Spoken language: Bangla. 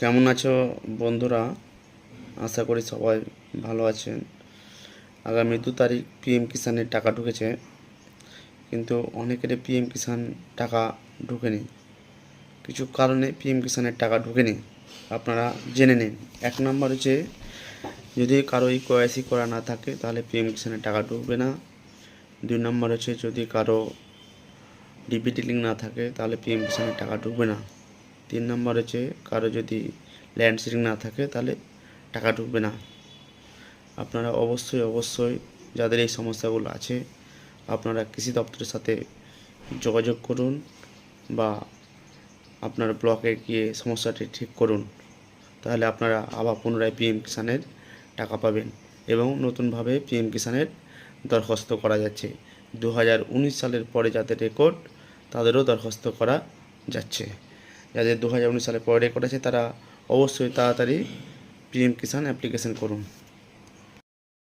কেমন আছো বন্ধুরা? আশা করি সবাই ভালো আছেন। আগামী দু তারিখ পিএম কিষানের টাকা ঢুকেছে, কিন্তু অনেকের পিএম কিষান টাকা ঢুকেনি। কিছু কারণে পিএম কিষানের টাকা ঢুকেনি, আপনারা জেনে নিন। এক নম্বর হচ্ছে, যদি কারও ইকোয়াইসি করা না থাকে, তাহলে পিএম কিষানের টাকা ঢুকবে না। দুই নম্বর হচ্ছে, যদি কারও ডিবিটি লিঙ্ক না থাকে, তাহলে পিএম কিষানের টাকা ঢুকবে না। তিন নম্বর হচ্ছে কারও যদি ল্যান্ড সিলিং না থাকে তাহলে টাকা ঢুকবে না। আপনারা অবশ্যই অবশ্যই যাদের এই সমস্যাগুলো আছে, আপনারা কৃষি দপ্তরের সাথে যোগাযোগ করুন বা আপনার ব্লকে গিয়ে সমস্যাটি ঠিক করুন। তাহলে আপনারা আবার পুনরায় পিএম কিষানের টাকা পাবেন এবং নতুনভাবে পিএম কিষানের দরখাস্ত করা যাচ্ছে। দু হাজার উনিশ সালের পরে যাদের রেকর্ড, তাদেরও দরখাস্ত করা যাচ্ছে। যাদের দু হাজার উনিশ সালে পরে রেকর্ড আছে, তারা অবশ্যই তাড়াতাড়ি পিএম কিষাণ অ্যাপ্লিকেশন করুন।